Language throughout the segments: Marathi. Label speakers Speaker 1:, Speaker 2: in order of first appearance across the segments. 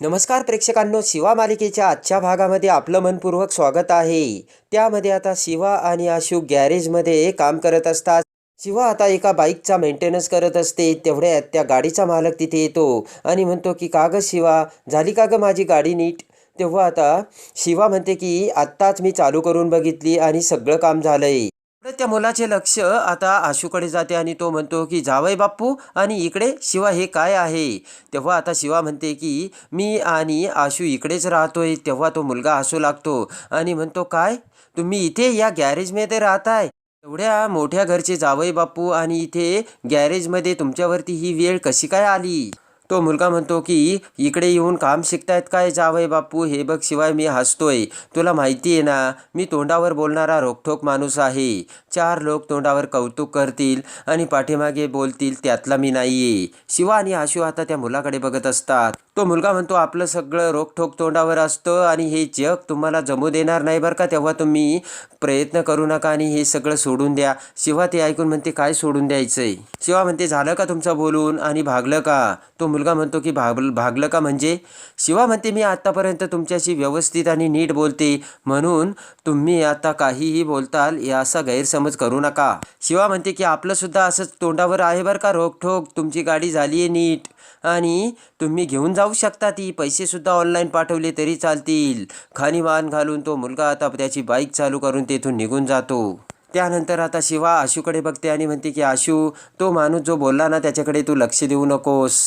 Speaker 1: नमस्कार प्रेक्षकांनो शिवा मालिकेच्या आजच्या भागामध्ये आपलं मनपूर्वक स्वागत आहे. त्यामध्ये आता शिवा आणि आशू गॅरेजमध्ये काम करत असतात. शिवा आता एका बाईकचा मेंटेनन्स करत असते. तेवढ्यात त्या गाडीचा मालक तिथे येतो आणि म्हणतो की का गं शिवा? झाली का गं माझी गाडी नीट? तेव्हा आता शिवा म्हणते की आत्ताच मी चालू करून बघितली आणि सगळं काम झालंय. त्या मुलाचे लक्ष आता आशूकडे जाते आणि तो म्हणतो की जावय बाप्पू आणि इकडे शिवा हे काय आहे? तेव्हा आता शिवा म्हणते की मी आणि आशू इकडेच राहतोय. तेव्हा तो मुलगा हसू लागतो आणि म्हणतो काय? तुम्ही इथे या गॅरेजमध्ये राहताय? एवढ्या मोठ्या घरचे जावई बाप्पू आणि इथे गॅरेजमध्ये तुमच्यावरती ही वेळ कशी काय आली? तो मुलगा म्हणतो की इकडे येऊन काम शिकतायत काय जावय बापू? हे बघ शिवाय मी हसतोय. तुला माहिती आहे ना मी तोंडावर बोलणारा रोखठोक माणूस आहे. चार लोक तोंडावर कौतुक करतील आणि पाठीमागे बोलतील त्यातला मी नाही आहे शिवा आणि आशू आता त्या मुलाकडे बघत असतात. तो मुलगा म्हणतो आपलं सगळं रोखठोक तोंडावर असतं आणि हे जग तुम्हाला जमू देणार नाही बरं का तेव्हा तुम्ही प्रयत्न करू नका आणि हे सगळं सोडून द्या. शिवा ते ऐकून म्हणते काय सोडून द्यायचंय? शिवा म्हणते झालं का तुमचं बोलून आणि भागलं का? तो मुलगा म्हणतो की भाग भागलं का म्हणजे? शिवा म्हणते मी आत्तापर्यंत तुमच्याशी व्यवस्थित आणि नीट बोलते म्हणून तुम्ही आता काहीही बोलताल याचा गैरसमज करू नका. शिवा म्हणते की आपलंसुद्धा असंच तोंडावर आहे बरं का रोखोक तुमची गाडी झाली आहे नीट. आणि तुम्ही घेऊन जाऊ शकता. ती पैसेसुद्धा ऑनलाईन पाठवले तरी चालतील. खाणी वाहन घालून तो मुलगा आता त्याची बाईक चालू करून तेथून निघून जातो. त्यानंतर आता शिवा आशूकडे बघते आणि म्हणते की आशू तो माणूस जो बोलला ना त्याच्याकडे तू लक्ष देऊ नकोस.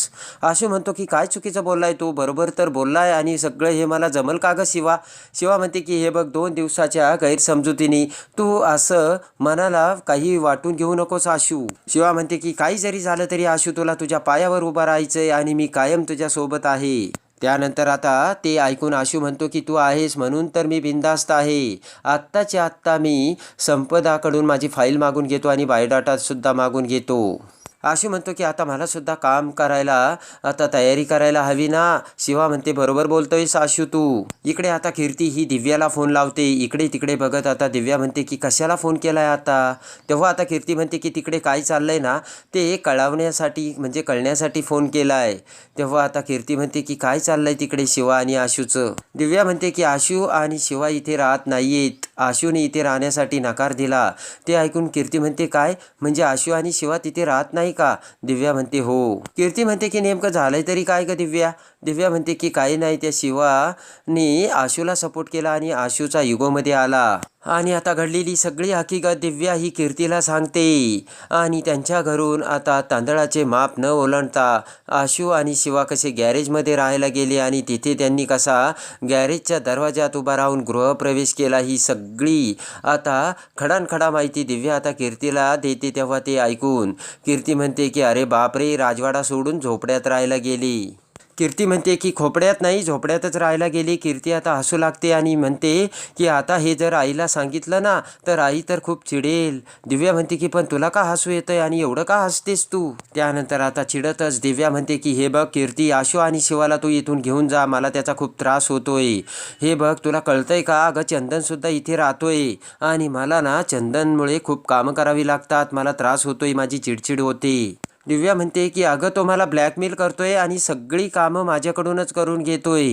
Speaker 1: आशू म्हणतो की काय चुकीचं बोललाय तू? बरोबर तर बोललाय आणि सगळं हे मला जमल का गं शिवा? शिवा म्हणते की हे बघ दोन दिवसाच्या गैरसमजुतीने तू असं मनाला काही वाटून घेऊ नकोस आशू. शिवा म्हणते की काही जरी झालं तरी आशू तुला तुझ्या पायावर उभा राहायचंय आणि मी कायम तुझ्यासोबत आहे. त्यानंतर आता ते ऐकून आशू म्हणतो की तू आहेस म्हणून तर मी बिंदास्त आहे. आत्ताच्या आत्ता मी संपदाकडून माझी फाईल मागून घेतो आणि बायोडाटासुद्धा मागून घेतो. आशू म्हणतो की आता मला सुद्धा काम करायला आता तयारी करायला हवी ना. शिवा म्हणते बरोबर बोलतोयस आशू तू. इकडे आता कीर्ती ही दिव्याला फोन लावते. इकडे तिकडे बघत आता दिव्या म्हणते की कशाला फोन केलाय आता? तेव्हा आता कीर्ती म्हणते की तिकडे काय चाललंय ना ते कळवण्यासाठी म्हणजे कळण्यासाठी फोन केलाय. तेव्हा आता कीर्ती म्हणते की काय चाललंय तिकडे शिवा आणि आशूचं? दिव्या म्हणते की आशू आणि शिवा इथे राहत नाहीयेत. आशूने इथे राहण्यासाठी नकार दिला. ते ऐकून कीर्ती म्हणते काय? म्हणजे आशू आणि शिवा तिथे राहत नाही का? दिव्या म्हणते हो. कीर्ती म्हणते की नेमकं झालंय तरी काय का दिव्या? दिव्या म्हणते की काही नाही त्या शिवाने आशूला सपोर्ट केला आणि आशूचा युगोमध्ये आला. आणि आता घडलेली सगळी हकीकत दिव्या ही कीर्तीला सांगते. आणि त्यांच्या घरून आता तांदळाचे माप न ओलांडता आशू आणि शिवा कसे गॅरेजमध्ये राहायला गेले आणि तिथे त्यांनी कसा गॅरेजच्या दरवाजात उभा राहून गृहप्रवेश केला ही सगळी आता खडानखडा माहिती दिव्या आता कीर्तीला देते तेव्हा ते ऐकून. कीर्ती म्हणते की अरे बापरे राजवाडा सोडून झोपड्यात राहायला गेली. कीर्ती म्हणते की खोपड्यात नाही झोपड्यातच राहायला गेली. कीर्ती आता हसू लागते आणि म्हणते की आता हे जर आईला सांगितलं ना तर आई तर खूप चिडेल. दिव्या म्हणते की पण तुला का हसू येतंय आणि एवढं का हसतेस तू? त्यानंतर आता चिडतच दिव्या म्हणते की हे बघ कीर्ती आशू आणि शिवाला तू इथून घेऊन जा. मला त्याचा खूप त्रास होतोय. हे बघ तुला कळतंय का? अगं चंदनसुद्धा इथे राहतोय. आणि मला ना चंदनमुळे खूप कामं करावी लागतात. मला त्रास होतोय. माझी चिडचिड होते. दिव्या म्हणते की अगं तो मला ब्लॅकमेल करतोय आणि सगळी कामं माझ्याकडूनच करून घेतोय.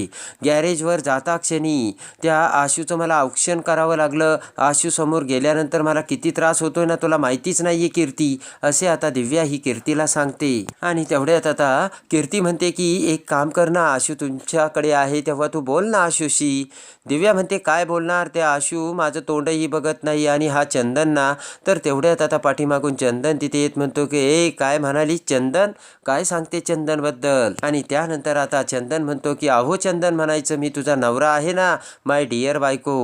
Speaker 1: गॅरेजवर जाता क्षणी त्या आशूचं मला औक्षण करावं लागलं. आशू समोर गेल्यानंतर मला किती त्रास होतोय ना तुला माहितीच नाही आहे कीर्ती असे आता दिव्या ही कीर्तीला सांगते. आणि तेवढ्यात आता कीर्ती म्हणते की एक काम कर ना आशू तुमच्याकडे आहे तेव्हा तू बोल ना आशूशी. दिव्या म्हणते काय बोलणार ते आशू माझं तोंडही बघत नाही आणि हा चंदन ना. तर तेवढ्यात आता पाठीमागून चंदन तिथे येत म्हणतो की ए काय म्हणाली चंदन. काय सांगते चंदनबद्दल? आणि त्यानंतर आता चंदन म्हणतो की अहो चंदन म्हणायचं मी तुझा नवरा आहे ना माय डिअर बायको.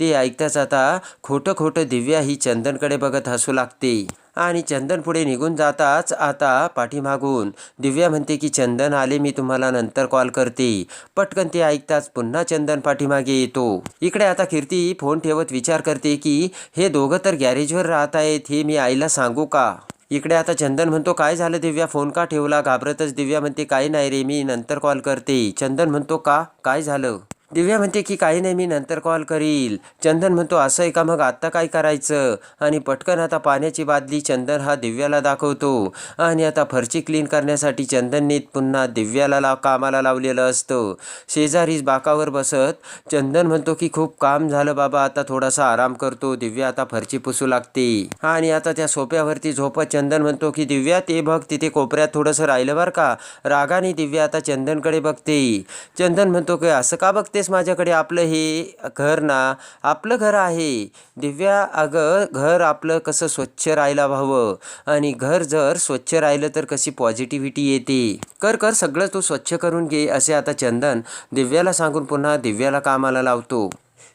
Speaker 1: ते ऐकताच आता खोटं खोटं दिव्या ही चंदनकडे बघत हसू लागते. आणि चंदन पुढे निघून जाताच आता पाठीमागून दिव्या म्हणते की चंदन आले मी तुम्हाला नंतर कॉल करते. पटकन ते ऐकताच पुन्हा चंदन पाठीमागे येतो. इकडे आता कीर्ती फोन ठेवत विचार करते की हे दोघं तर गॅरेजवर राहत आहेत हे मी आईला सांगू का? इकडे आता चंदन म्हणतो काय झालं दिव्या? फोन का ठेवला? घाबरतच दिव्या. म्हणते काही नाही रे मी नंतर कॉल करते. चंदन म्हणतो का? काय झालं? दिव्या म्हणते की काही नाही मी नंतर कॉल करील. चंदन म्हणतो असं आहे का मग आत्ता काय करायचं? आणि पटकन आता पाण्याची बादली चंदन हा दिव्याला दाखवतो. आणि आता फरची क्लीन करण्यासाठी चंदनने पुन्हा दिव्याला ला कामाला लावलेलं असतं. शेजारीच बाकावर बसत चंदन म्हणतो की खूप काम झालं बाबा आता थोडासा आराम करतो दिव्या आता फरची पुसू लागते. आणि आता त्या सोप्यावरती झोपत चंदन म्हणतो की दिव्या ते बघ तिथे कोपऱ्यात थोडंसं राहिलं बरं का? रागाने दिव्या आता चंदनकडे बघते. चंदन म्हणतो की असं का बघते? बघतेस माझ्याकडे आपलं हे घर ना आपलं घर आहे. दिव्या अगं घर आपलं कसं स्वच्छ राहायला हवं आणि घर जर स्वच्छ राहिलं तर कशी पॉझिटिव्हिटी येते? कर कर सगळं तू स्वच्छ करून घे असे आता चंदन दिव्याला सांगून पुन्हा दिव्याला कामाला लावतो.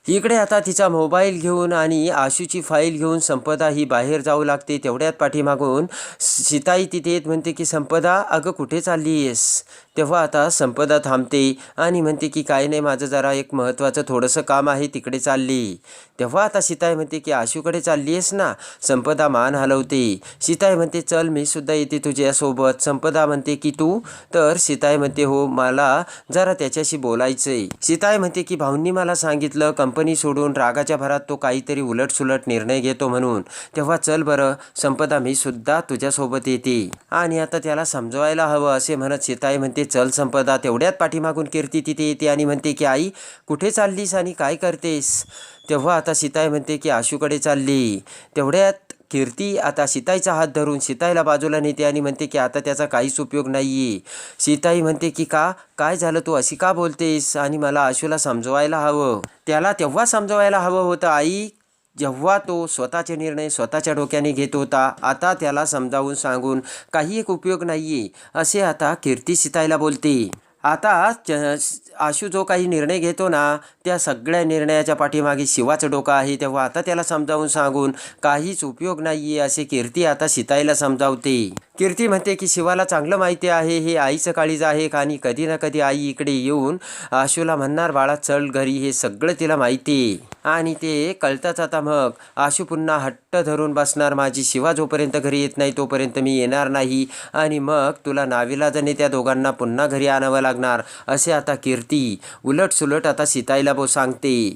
Speaker 1: इकडे आता तिचा मोबाईल घेऊन आणि आशूची फाईल घेऊन संपदा ही बाहेर जाऊ लागते तेवढ्यात पाठीमागून सीताई तिथे येत म्हणते की संपदा अगं कुठे चालली आहेस तेव्हा आता संपदा थांबते आणि म्हणते की काय नाही माझं जरा एक महत्त्वाचं थोडंसं काम आहे तिकडे चालली. तेव्हा आता सीताई म्हणते की आशूकडे चालली आहेस ना? संपदा मान हलवते. सीताई म्हणते चल मी सुद्धा येते तुझ्यासोबत. संपदा म्हणते की तू? तर सीताई म्हणते हो मला जरा त्याच्याशी बोलायचं आहे सीताई म्हणते की भाऊंनी मला सांगितलं कंपनी सोडून रागाच्या भरात तो काहीतरी उलटसुलट निर्णय घेतो म्हणून. तेव्हा चल बरं संपदा मी सुद्धा तुझ्यासोबत येते. आणि आता त्याला समजवायला हवं असे म्हणत सीताई म्हणते चल संपदा तेवढ्यात पाठीमागून कीर्ती तिथे येते आणि म्हणते की आई कुठे चाललीस आणि काय करतेस? तेव्हा आता सीताई म्हणते की आशूकडे चालली. तेवढ्यात कीर्ती आता सीताईचा हात धरून सीताईला बाजूला नेते आणि म्हणते की आता त्याचा काहीच उपयोग नाही आहे सीताई म्हणते की का? काय झालं तू? अशी का बोलतेस? आणि मला आशूला समजवायला हवं. त्याला तेव्हा समजवायला हवं होतं आई जेव्हा तो स्वतःचे निर्णय स्वतःच्या डोक्याने घेत होता आता त्याला समजावून सांगून काही एक उपयोग नाही आहे असे आता कीर्ती सीताईला बोलते. आता च आशू जो काही निर्णय घेतो ना त्या सगळ्या निर्णयाच्या पाठीमागे शिवाचं डोकं आहे. तेव्हा आता त्याला समजावून सांगून काहीच उपयोग नाही आहे असे कीर्ती आता सीताईला समजावते. कीर्ती म्हणते की शिवाला चांगलं माहिती आहे हे आईचं काळीज आहे. आणि कधी ना कधी आई इकडे येऊन आशूला म्हणणार बाळा चल घरी हे सगळं तिला माहिती आहे आणि ते कळताच आता मग. आशू पुन्हा हट्ट धरून बसणार. माझी शिवा जोपर्यंत घरी येत नाही तोपर्यंत मी येणार नाही. आणि मग तुला नाविलाजाने त्या दोघांना पुन्हा घरी आणावं लागणार. असे आता कीर्ती. उलट सुलट आता सीताईला बो सांगते.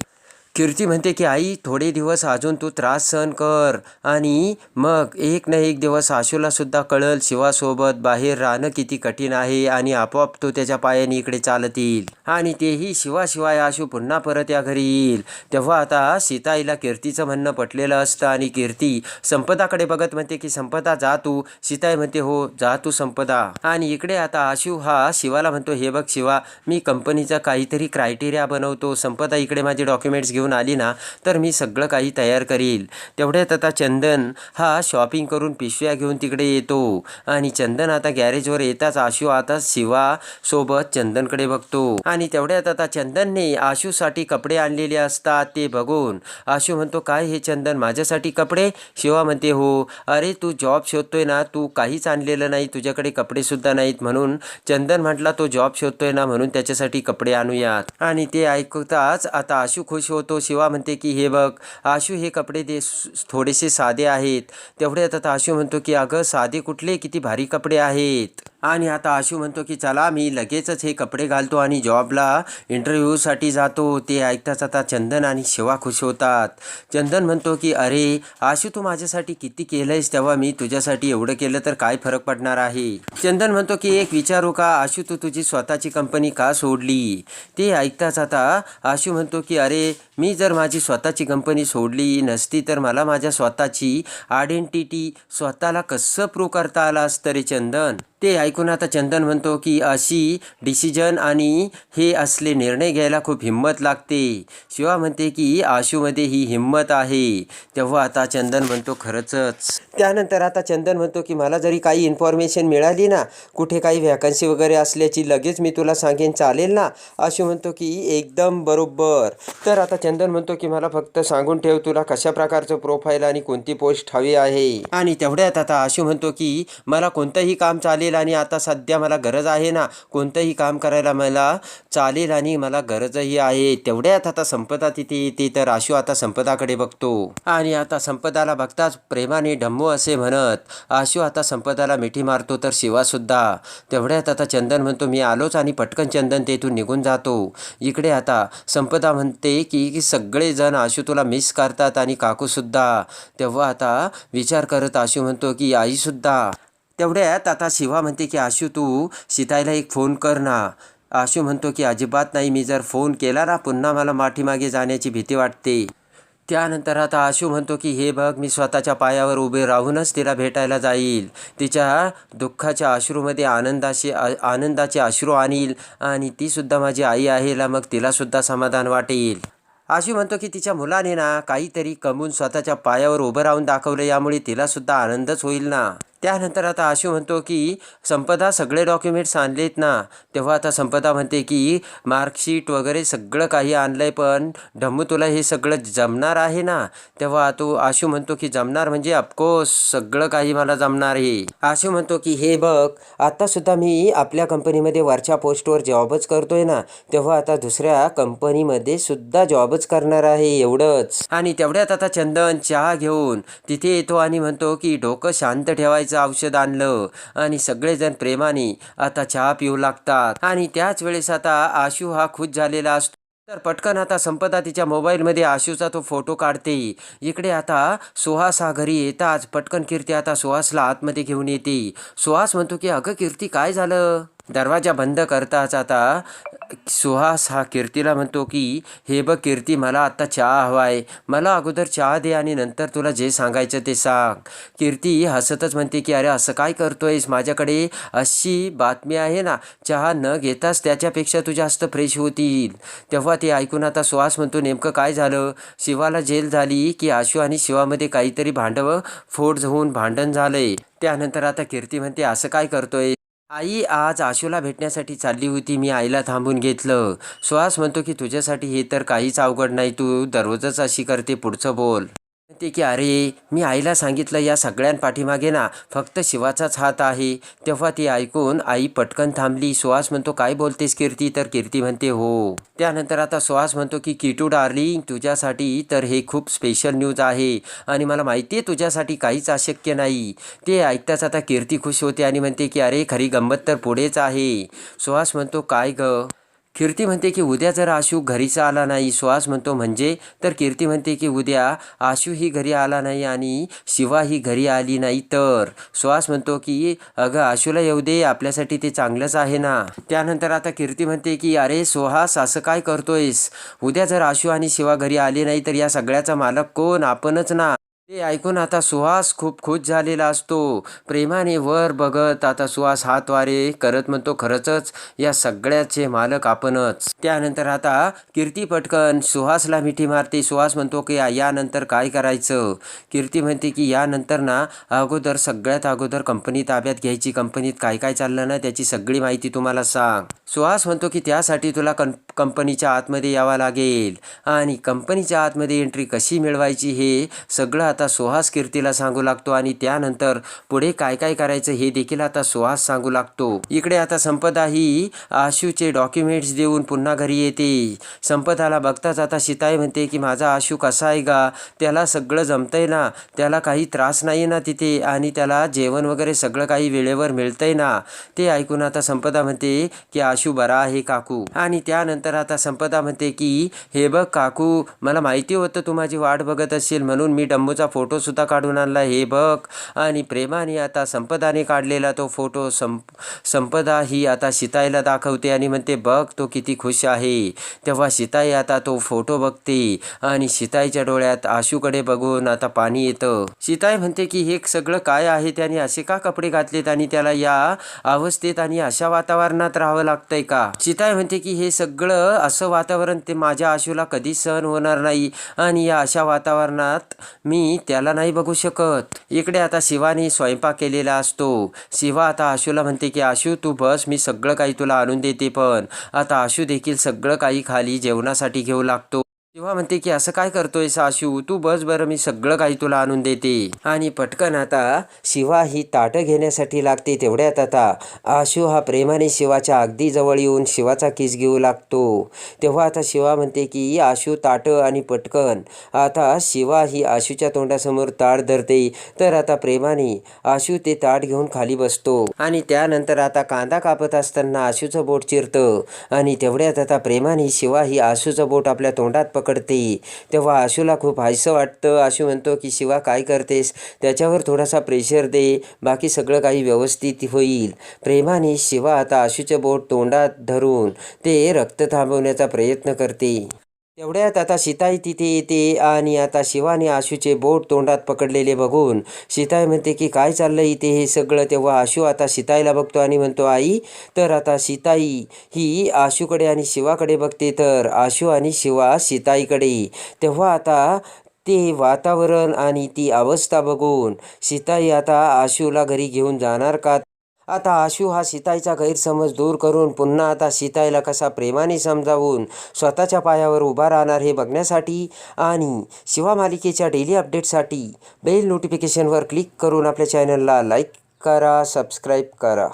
Speaker 1: कीर्ती म्हणते की आई थोडे दिवस अजून तू त्रास सहन कर. आणि मग एक ना एक दिवस आशूला सुद्धा कळल शिवासोबत बाहेर राहणं किती कठीण आहे आणि आपोआप तो त्याच्या पायाने इकडे चालत येईल आणि तेही शिवाशिवाय आशू पुन्हा परत या घरी येईल. तेव्हा आता सीताईला कीर्तीचं म्हणणं पटलेलं असतं आणि कीर्ती संपदाकडे बघत म्हणते की संपदा जा तू. सीताई म्हणते हो जा तू संपदा. आणि इकडे आता आशू हा शिवाला म्हणतो हे बघ शिवा मी कंपनीचा काहीतरी क्रायटेरिया बनवतो. संपदा इकडे माझे डॉक्युमेंट्स घेऊन आली ना तर मी सगळं काही तयार करील. तेवढ्यात आता चंदन हा शॉपिंग करून पिशव्या घेऊन तिकडे येतो. आणि चंदन आता गॅरेजवर येताच आशू आता शिवा सोबत चंदनकडे बघतो. आणि तेवढ्यात आता चंदनने आशूसाठी कपडे आणलेले असतात ते बघून. आशू म्हणतो काय हे चंदन माझ्यासाठी कपडे? शिवा म्हणते हो. अरे तू जॉब शोधतोय ना तू काहीच आणलेलं नाही तुझ्याकडे कपडे सुद्धा नाहीत. म्हणून चंदन म्हटला तो जॉब शोधतोय ना म्हणून त्याच्यासाठी कपडे आणूयात. आणि ते ऐकताच आता आशू खुश होतो शिवा म्हणते की हे बघ आशू हे कपडे दे थोडेसे साधे आहेत. तेवढ्यात आता आशू म्हणतो की अगं साधे कुठले? किती भारी कपडे आहेत. आणि आता आशू म्हणतो की चला मी लगेचच हे कपडे घालतो आणि जॉबला इंटरव्ह्यूसाठी जातो. ते ऐकताच आता चंदन आणि शिवा खुश होतात. चंदन म्हणतो की अरे आशू तू माझ्यासाठी किती केलंयस तेव्हा मी तुझ्यासाठी एवढं केलं तर काय फरक पडणार आहे? चंदन म्हणतो की एक विचारू का आशू तू तुझी स्वतःची कंपनी का सोडली? ते ऐकताच आता आशू म्हणतो की अरे मी जर माझी स्वतःची कंपनी सोडली नसती तर मला माझ्या स्वतःची आयडेंटिटी स्वतःला कसं प्रूव्ह करता आला असतं रे चंदन? ते ऐकून आता चंदन म्हणतो की अशी डिसिजन आणि हे असले निर्णय घ्यायला खूप हिंमत लागते. शिवा म्हणते की आशूमध्ये ही हिंमत आहे. तेव्हा आता चंदन म्हणतो खरंच त्यानंतर आता चंदन म्हणतो की मला जरी काही इन्फॉर्मेशन मिळाली ना कुठे काही व्हॅकन्सी वगैरे असल्याची लगेच मी तुला सांगेन चालेल ना? आशू म्हणतो की एकदम बरोबर. तर आता चंदन म्हणतो की मला फक्त सांगून ठेव तुला कशा प्रकारचं प्रोफाईल आणि कोणती पोस्ट हवी आहे. आणि तेवढ्यात आता आशू म्हणतो की मला कोणतंही काम चालेल चालेल आणि आता सध्या मला गरज आहे ना कोणतंही काम करायला मला चालेल आणि मला गरजही आहे. तेवढ्यात आता संपदा तिथे येते तर आशू आता संपदाकडे बघतो. आणि आता संपदाला बघताच प्रेमाने डम्मू असे म्हणत आशू आता संपदाला मिठी मारतो तर शिवासुद्धा तेवढ्यात आता चंदन म्हणतो मी आलोच आणि पटकन चंदन तेथून निघून जातो. इकडे आता संपदा म्हणते की की सगळेजण आशू तुला मिस करतात आणि काकूसुद्धा तेव्हा आता विचार करत आशू म्हणतो की आईसुद्धा तेवढ्यात आता शिवा म्हणते की आशू तू सीताईला एक फोन कर ना. आशू म्हणतो की अजिबात नाही मी जर फोन केला ना पुन्हा मला माठीमागे जाण्याची भीती वाटते. त्यानंतर आता आशू म्हणतो की हे बघ मी स्वतःच्या पायावर उभे राहूनच तिला भेटायला जाईल. तिच्या दुःखाच्या अश्रूमध्ये आनंदाचे आनंदाचे अश्रू आणील आणि तीसुद्धा माझी आई आहे मग तिलासुद्धा समाधान वाटेल. आशू म्हणतो की तिच्या मुलाने ना काहीतरी कमवून स्वतःच्या पायावर उभं राहून दाखवलं यामुळे तिलासुद्धा आनंदच होईल ना. त्यानंतर आता आशू म्हणतो की संपदा सगळे डॉक्युमेंट्स आणलेत ना. तेव्हा आता संपदा म्हणते की मार्कशीट वगैरे सगळं काही आणलं आहे पण ढम्मू तुला हे सगळं जमणार आहे ना? तेव्हा तो आशू म्हणतो की जमणार म्हणजे अफकोर्स सगळं काही मला जमणार आहे. आशू म्हणतो की हे बघ आत्तासुद्धा मी आपल्या कंपनीमध्ये वरच्या पोस्टवर जॉबच करतोय ना. तेव्हा आता दुसऱ्या कंपनीमध्ये सुद्धा जॉब जॉबच करणार आहे एवढंच. आणि तेवढ्यात आता चंदन चहा घेऊन तिथे येतो आणि म्हणतो की डोकं शांत ठेवायचं औषध आणलं. आणि सगळेजण प्रेमाने आता चहा पिऊ लागतात. आणि त्याच वेळेस आता आशू हा खुश झालेला असतो. तर पटकन आता संपदा तिच्या मोबाईलमध्ये आशूचा तो फोटो काढते. इकडे आता सुहास हा घरी येताच पटकन कीर्ती आता सुहासला आतमध्ये घेऊन येते. सुहास म्हणतो की अगं कीर्ती काय झालं? दरवाजा बंद करताच आता सुहास हा कीर्तीला म्हणतो की हे बघ कीर्ती मला आत्ता चहा हवा आहे मला अगोदर चहा दे आणि नंतर तुला जे सांगायचं ते सांग. कीर्ती हसतच म्हणते की अरे असं काय करतोयस? माझ्याकडे अशी बातमी आहे ना. चहा न घेताच त्याच्यापेक्षा तू जास्त फ्रेश होतील तेव्हा ते ऐकून आता सुहास म्हणतो नेमकं काय झालं? शिवाला जेल झाली की आशू आणि शिवामध्ये काहीतरी भांडवं फोड होऊन भांडण झालंय. त्यानंतर आता कीर्ती म्हणते असं काय करतोय आई आज आशूला भेटण्यासाठी चालली होती. मी आईला थांबून घेतलं. सुहास म्हणतो की तुझ्यासाठी हे तर काहीच अवघड नाही. तू दररोजच अशी करते. पुढचं बोल. ते की अरे मी आईला सांगितलं या सगळ्यांपाठीमागे ना फक्त शिवाचाच हात आहे. तेव्हा ती ऐकून आई पटकन थांबली. सुहास म्हणतो काय बोलतेस कीर्ती? तर कीर्ती म्हणते हो. त्यानंतर आता सुहास म्हणतो की किटू डार्लिंग तुझ्यासाठी तर हे खूप स्पेशल न्यूज आहे आणि मला माहिती आहे तुझ्यासाठी काहीच अशक्य नाही. ते ऐकताच आता कीर्ती खुश होते आणि म्हणते की अरे खरी गंमत तर पुढेच आहे. सुहास म्हणतो काय ग? कीर्ती म्हणते की उद्या जर आशू घरीचा आला नाही सुहास म्हणतो म्हणजे तर कीर्ती म्हणते की उद्या आशूही घरी आला नाही आणि शिवा ही घरी आली नाही तर. सुहास म्हणतो की अगं आशूला येऊ दे आपल्यासाठी ते चांगलंच आहे ना. त्यानंतर आता कीर्ती म्हणते की अरे सुहास असं काय करतोयस? उद्या जर आशू आणि शिवा घरी आले नाही तर या सगळ्याचा मालक कोण? आपणच ना. ते ऐकून आता सुहास खूप खुश झालेला असतो. प्रेमाने वर बघत आता सुहास हातवारे करत म्हणतो खरंच या सगळ्याचे मालक आपणच. त्यानंतर आता कीर्ती पटकन सुहासला मिठी मारते. सुहास म्हणतो की यानंतर काय करायचं? कीर्ती म्हणते की यानंतर ना अगोदर सगळ्यात अगोदर कंपनी ताब्यात घ्यायची. कंपनीत काय काय चाललं ना त्याची सगळी माहिती तुम्हाला सांग. सुहास म्हणतो की त्यासाठी तुला कं कंपनीच्या आतमध्ये यावं लागेल. आणि कंपनीच्या आतमध्ये एंट्री कशी मिळवायची हे सगळं आता सुहास कीर्तीला सांगू लागतो आणि त्यानंतर पुढे काय काय करायचं हे देखील आता सुहास सांगू लागतो. इकडे आता संपदा ही आशूचे डॉक्युमेंट्स देऊन पुन्हा घरी येते. संपदाला बघताच आता सीताई म्हणते की माझा आशू कसा आहे गा? त्याला सगळं जमतंय ना? त्याला काही त्रास नाही ना तिथे? आणि त्याला जेवण वगैरे सगळं काही वेळेवर मिळतंय ना? ते ऐकून आता संपदा म्हणते की आशू बरा आहे काकू. आणि त्यानंतर आता संपदा म्हणते की हे बघ काकू मला माहिती होतं तू माझी वाट बघत असेल म्हणून मी डम्बूचा फोटो सुद्धा काढून आणला. हे बघ. आणि प्रेमाने आता संपदाने काढलेला तो फोटो संप संपदा ही आता सीताईला दाखवते आणि म्हणते बघ तो किती खुश आहे. तेव्हा सीताई आता तो फोटो बघते आणि सीताईच्या डोळ्यात आशूकडे बघून आता पाणी येतं. सीताई म्हणते की हे सगळं काय आहे? त्याने असे का कपडे घातलेत आणि त्याला या अवस्थेत आणि अशा वातावरणात राहावं लागतंय का? सीताई म्हणते की हे सगळं असं वातावरण ते माझ्या आशूला कधी सहन होणार नाही आणि या अशा वातावरणात मी त्याला नाही बघू शकत. इकडे आता शिवानी स्वयंपाक केलेला असतो. शिवा आता आशूला म्हणते की आशू तू बस मी सगळं काही तुला आणून देते पण. आता आशू देखील सगळं काही खाली जेवणासाठी घेऊ लागतो. शिवा म्हणते की असं काय करतोयस आशू तू बस बरं मी सगळं काही तुला आणून देते. आणि पटकन आता शिवा ही ताटं घेण्यासाठी लागते तेवढ्यात आता. आशू हा प्रेमाने शिवाच्या अगदी जवळ येऊन शिवाचा किस घेऊ लागतो. तेव्हा आता शिवा म्हणते की आशू ताटं आणि पटकन. आता शिवा ही आशूच्या तोंडासमोर ताट धरते. तर आता प्रेमाने आशू ते ताट घेऊन खाली बसतो. आणि त्यानंतर आता कांदा कापत असताना आशूचं बोट चिरतं. आणि तेवढ्यात आता प्रेमाने शिवा ही आशूचं बोट आपल्या तोंडात पकडते. तेव्हा आशूला खूप हायसं वाटतं. आशू म्हणतो की शिवा काय करतेस? त्याच्यावर थोडासा प्रेशर दे. बाकी सगळं काही व्यवस्थित होईल. प्रेमाने शिवा आता आशूचे बोट तोंडात धरून ते रक्त थांबवण्याचा प्रयत्न करते. तेवढ्यात आता सीताई तिथे येते आणि आता शिवाने आशूचे बोट तोंडात पकडलेले बघून सीताई म्हणते की काय चाललं इथे हे सगळं? तेव्हा आशू आता सीताईला बघतो आणि म्हणतो आई तर आता सीताई ही आशूकडे आणि शिवाकडे बघते तर आशू आणि शिवा सीताईकडे. तेव्हा आता ते वातावरण आणि ती अवस्था बघून सीताई आता आशूला घरी घेऊन जाणार का? आता आशू हा सीताईचा गैरसमज दूर करून पुन्हा आता सीताईला कसा प्रेमाने समजावून स्वतःच्या पायावर उभा राहणार हे बघण्यासाठी आणि शिवा मालिकेच्या डेली अपडेटसाठी बेल नोटिफिकेशनवर क्लिक करून आपल्या चॅनलला लाईक करा सबस्क्राईब करा.